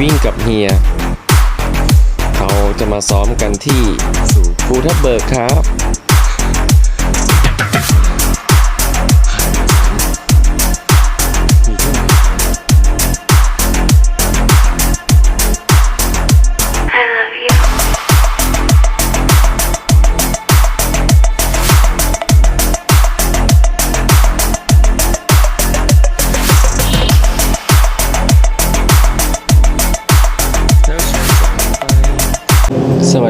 วิ่งกับเฮีย เขาจะมาซ้อมกันที่ภูทับเบิกครับ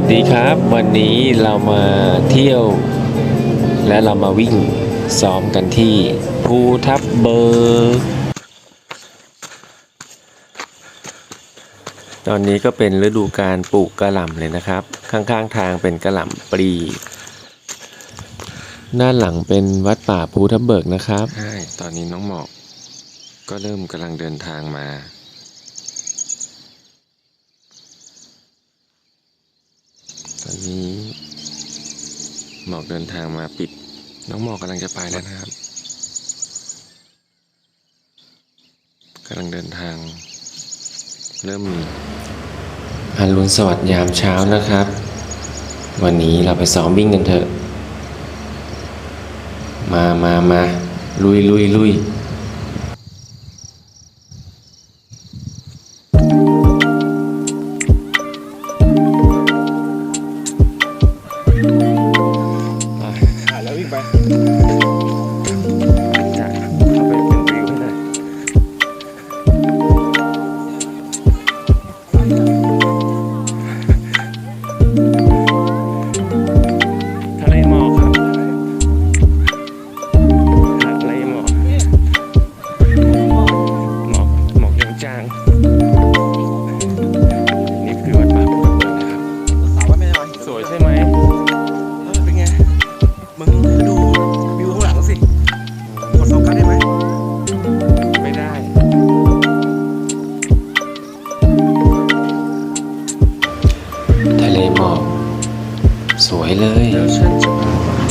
วัสดีครับ วันนี้เรามาเที่ยว และเรามาวิ่งซ้อมกันที่ภูทับเบิกตอนนี้ก็เป็นฤดูการปลูกกระหล่ำเลยนะครับ ข้างๆทางเป็นกระหล่ำปลีด้านหลังเป็นวัดป่าภูทับเบิกนะครับใช่ตอนนี้น้องหมอกก็เริ่มกำลังเดินทางมา อนนี้หมอกเดินทางมาปิด น้องหมอกกำลังจะไปแล้วนะครับกำลังเดินทาง เริ่มมีอรุณสวัสดิ์ยามเช้านะครับ วันนี้เราไปซ้อมวิ่งกันเถอะ มามามาลุยลุยลุย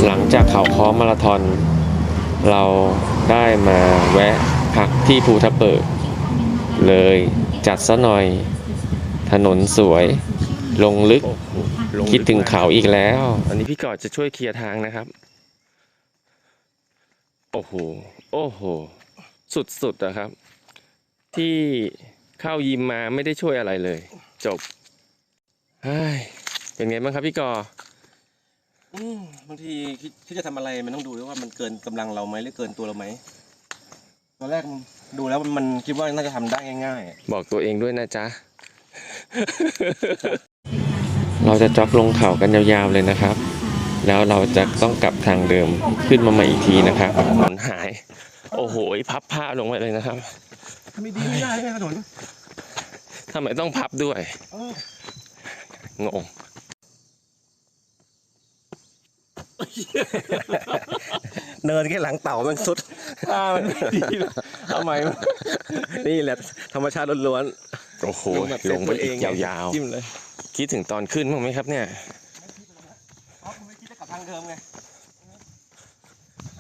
หลังจากเขาค้อมาราธอน เราได้มาแวะพักที่ภูทับเบิก เลยจัดซะหน่อย ถนนสวย ลงลึก คิดถึงเขาอีกแล้ว อันนี้พี่กอดจะช่วยเคลียร์ทางนะครับ โอ้โห โอ้โห สุดๆนะครับ ที่เข้ายิมมาไม่ได้ช่วยอะไรเลย จบเฮ้ยเป็นไงบ้างครับพี่กอ อืมบางทีคิดที่จะทำอะไรมันต้องดูด้วยว่ามันเกินกำลังเราไหมหรือเกินตัวเราไหมตอนแรกมันดูแล้วมันมันคิดว่าน่าจะทำได้ง่ายบอกตัวเองด้วยนะจ๊ะ เราจะจ็อกลงเขากันยาวๆเลยนะครับ แล้วเราจะต้องกลับทางเดิมขึ้นมาใหม่อีกทีนะครับถนนหาย โอ้โห พับผ้าลงไปเลยนะครับๆทำไม่ดีไม่ได้เลยถนนทำไมต้องพับด้วย เอองง เนินแค่หลังเต่ามันสุดผ้ามันไม่ดีเลยทำไมวะนี่แหละธรรมชาติล้วนโอ้โหๆแบบลงไปอีกเซฟตัยาวจิ้มเลยๆ คิดถึงตอนขึ้นบ้างไหมครับเนี่ย อ๋อคุณไม่คิดจะกลับทางเดิมไง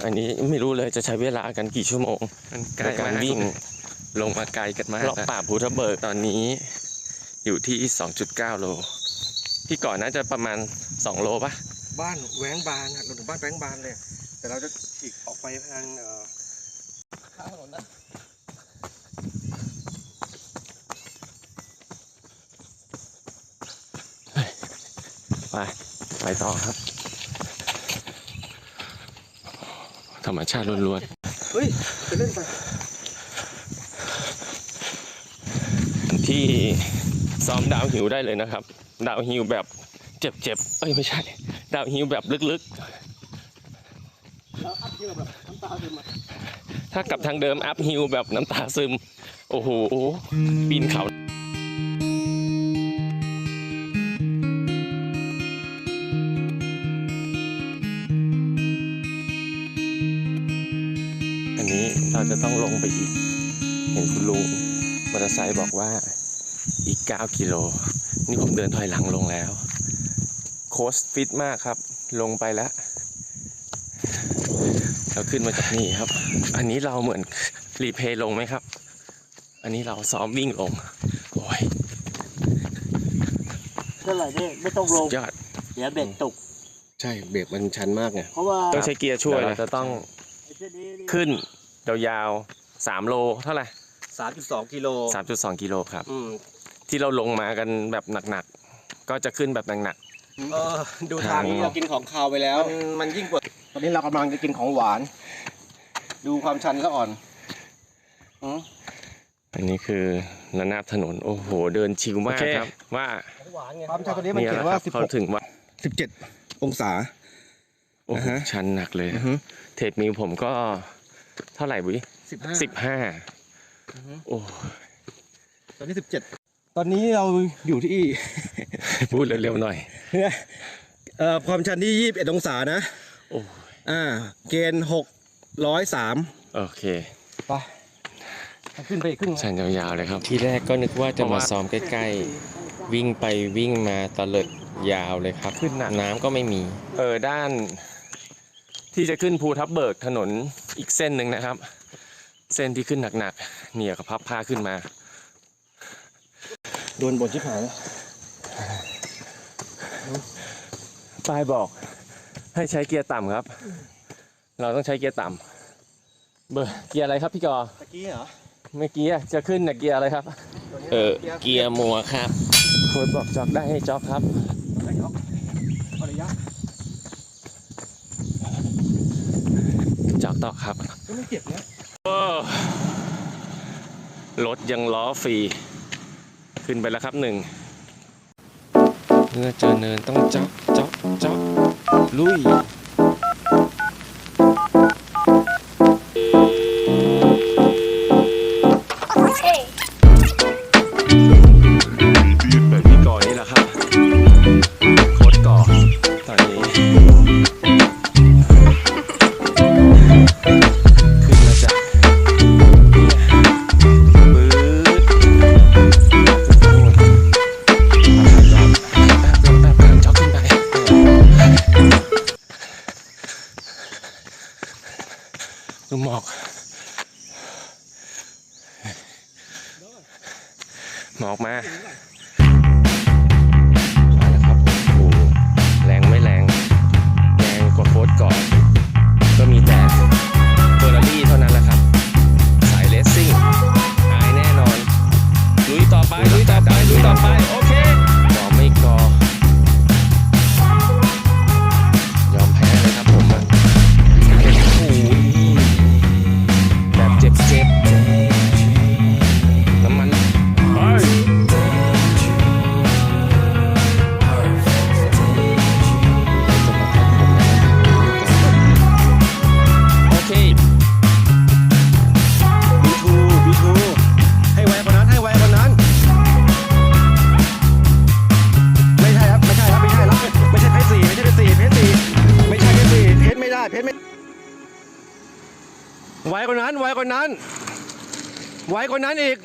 อันนี้ไม่รู้เลยจะใช้เวลากันกี่ชั่วโมงในการวิ่งลงมาไกลกันมากรอบป่าภูทะเบิกตอนนี้ อยู่ที่ 2.9 โลพี่ก่อนน่าจะประมาณ 2 โลปะ บ้านแหวงบานอะเราถึงบ้านแหวงบานเลย แต่เราจะฉีกออกไปทางเอ่อข้างถนนนะไปไปต่อครับ ธรรมชาติล้วนเฮ้ยไปเล่นไปๆที่ซ้อมดาวหิวได้เลยนะครับ ดาวหิวแบบเจ็บๆ เอ้ยไม่ใช่ ดาวหิวแบบลึกๆ ถ้ากลับทางเดิมอัพฮิวแบบน้ำตาซึม โอ้โหปีนเขาอันนี้เราจะต้องลงไปอีก เห็นคุณลุงมอเตอร์ไซค์บอกว่าอีก 9 กิโล นี่ผมเดินถอยหลังลงแล้ว โค้ชฟิตมากครับ ลงไปแล้ว เราขึ้นมาจากนี่ครับ อันนี้เราเหมือนรีเพย์ลงไหมครับ อันนี้เราซ้อมวิ่งลง โอ้ยเท่าไหร่เนี่ยไม่ต้องลงยอดเดี๋ยวเบ็ดตก ใช่เบรกมันชันมากไงเพราะว่าต้องใช้เกียร์ช่วยเดี๋ยวนะเราจะต้องไอ้เส้นนี้นี่ขึ้นยาวๆสามโลเท่าไหร่สามจุดสองกิโลสามจุดสองกิโลครับอืมที่เราลงมากันแบบหนักๆ ก็จะขึ้นแบบหนัก เออดูทาทางงเรากินของคาวไปแล้วมันมันยิ่งกว่าตอนนี้เรากำลังจะกินของหวาน ดูความชันซะอ่อนอืมๆอันนี้คือระนาบถนน โอ้โห เดินชิวมากครับ ว่าของหวานไงความชันตัวนี้มันนี่เขียแหนละคว่ารับสิบเขาหกถึงว่าสิบเจ็ดองศา โอ้โหอ่าฮะชันหนักเลยอือฮึเทปมิวผมก็เท่าไหร่วิสิบห้าสิบห้าอือฮึโอ้ตอนนี้สิบเจ็ดตอนนี้เราอยู่ที่ พูดเร็วๆหน่อย เอ่อความชันที่ยี่สิบเอ็ดองศานะโอ้อ่า เกณฑ์หกร้อยสามโอเคไปขึ้นไปอีกครึ่งชันยาวๆเลยครับ ที่แรกก็นึกว่าจะมาซ้อมใกล้ๆ วิ่งไปวิ่งมาตะเลิดยาวเลยครับ ขึ้นหนักน้ำก็ไม่มี เออด้าน ที่จะขึ้นภูทับเบิกถนนอีกเส้นหนึ่งนะครับ เส้นที่ขึ้นหนักๆเนี่ยก็พับผ้าขึ้นมา โดนบนชิบหายแล้ว ป้ายบอกให้ใช้เกียร์ต่ำครับ เราต้องใช้เกียร์ต่ำเบอร์เกียร์อะไรครับพี่กอตะกี้เหรอเมื่อกี้อะจะขึ้นน่ะเกียร์อะไรครับ เออเกียร์มัวครับโค้ดบอกจอกได้ให้จอกครับเฮ้ยเอาเอาระยะจอกต่อครับก็ไม่เจ็บนะโอ้รถยังล้อฟรีขึ้นไปแล้วครับหนึ่งเมื่อเจอเนินต้องจ๊อ กจ๊อ หมอกมามาแล้วครับผมโอ้แรงไม่แรง แรงกว่าโค้ดก่อน ก็มีแต่เฟอร์รารี่เท่านั้นแหละครับ สายเลสซิ่งหายแน่นอน ลุยต่อไป ลุยต่อไป ลุยต่อไป โอเค วกว่านั้นไวกว่านั้น ไวกว่านั้นอีก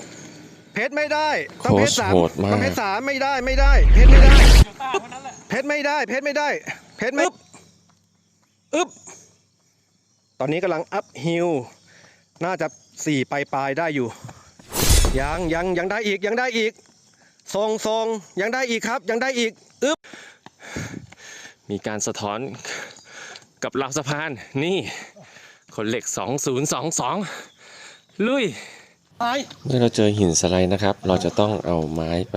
เพชรไม่ได้ต้องเพชรสามโคตรโหดมาก ต้องเพชรสามไม่ได้ไม่ได้ เพชรไม่ได้ เพชรไม่ได้ เพชรไม่ได้ เพชรไม่อึ๊บ ตอนนี้กำลังอัพฮิลน่าจะสี่ปลายปลายๆได้อยู่ ยังยังยังได้อีกยังได้อีก ทรงทรงยังได้อีกครับ ยังได้อีกอึ๊บ มีการสะท้อนกับราวสะพานนี่ คนเหล็ก 2022 ลุยตายเมื่อเราเจอหินสไลด์นะครับ เราจะต้องเอาไม้ไป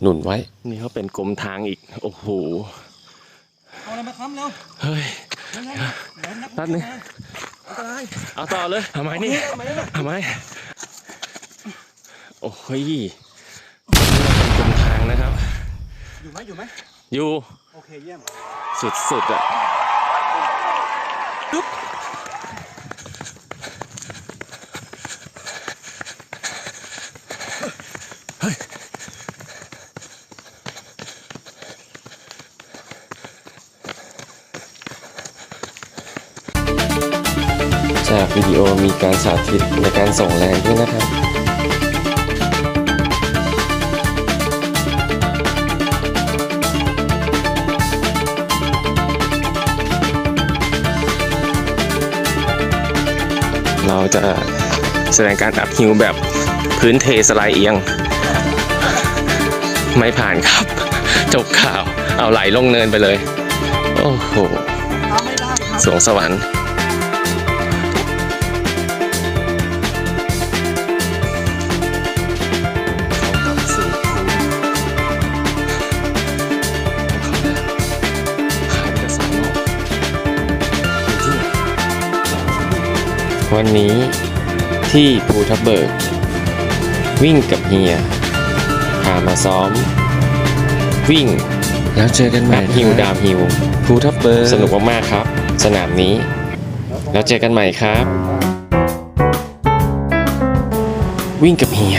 หนุนไว้ นี่เขาเป็นกรมทางอีก โอ้โห เอาอะไรมาค้ำเร็ว เฮ้ยเร็วเร็วแป๊บนึงอันตรายเอาต่อเลยทำไมนี่เอามาเนี่ยทำไมโอ้ยกรมทางนะครับ อยู่ไหมอยู่ไหมอยู่ โอเคเยี่ยม สุดๆอะ วิดีโอมีการสาธิตในการส่งแรงด้วยนะครับเราจะแสดงการอัพฮิวแบบพื้นเทสไลด์เอียง ไม่ผ่านครับ จบข่าวเอาไหลลงเนินไปเลย โอ้โหสวงสวรรค์ วันนี้ที่ภูทับเบิก วิ่งกับเฮียพามาซ้อม วิ่งแล้วเจอกันใหม่อัพฮิวดาวฮิวภูทับเบิร์สนุกมากๆครับ สนามนี้ แล้วเจอกันใหม่ครับ วิ่งกับเฮีย